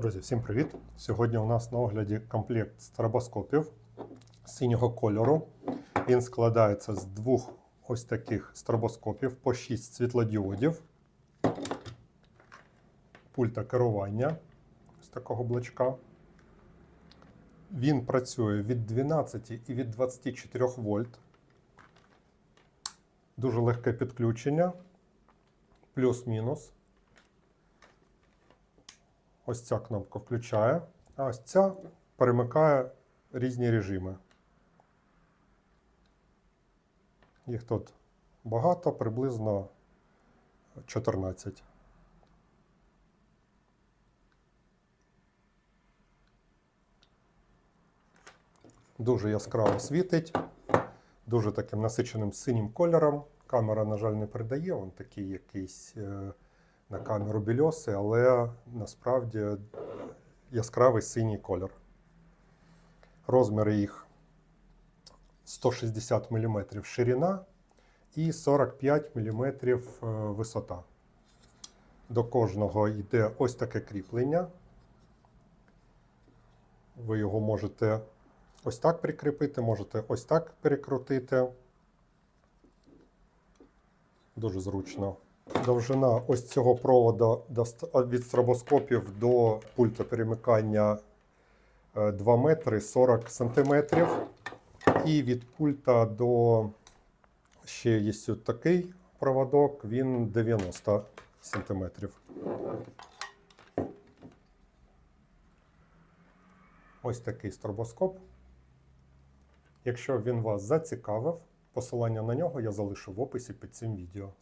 Друзі, всім привіт! Сьогодні у нас на огляді комплект стробоскопів синього кольору. Він складається з двох ось таких стробоскопів по 6 світлодіодів, пульта керування з такого блочка. Він працює від 12 і від 24 вольт. Дуже легке підключення, плюс-мінус. Ось ця кнопка включає, а ось ця перемикає різні режими. Їх тут багато, приблизно 14. Дуже яскраво світить, дуже таким насиченим синім кольором. Камера, на жаль, не передає, він такий якийсь е, на камеру більоси, але насправді яскравий синій кольор. Розміри їх 160 мм ширина і 45 мм висота. До кожного йде ось таке кріплення. Ви його можете ось так прикріпити, можете ось так перекрутити. Дуже зручно. Довжина ось цього проводу від стробоскопів до пульта перемикання е, 2 метри 40 сантиметрів. І від пульта до ще є такий проводок, він 90 сантиметрів. Ось такий стробоскоп. Якщо він вас зацікавив, посилання на нього я залишу в описі під цим відео.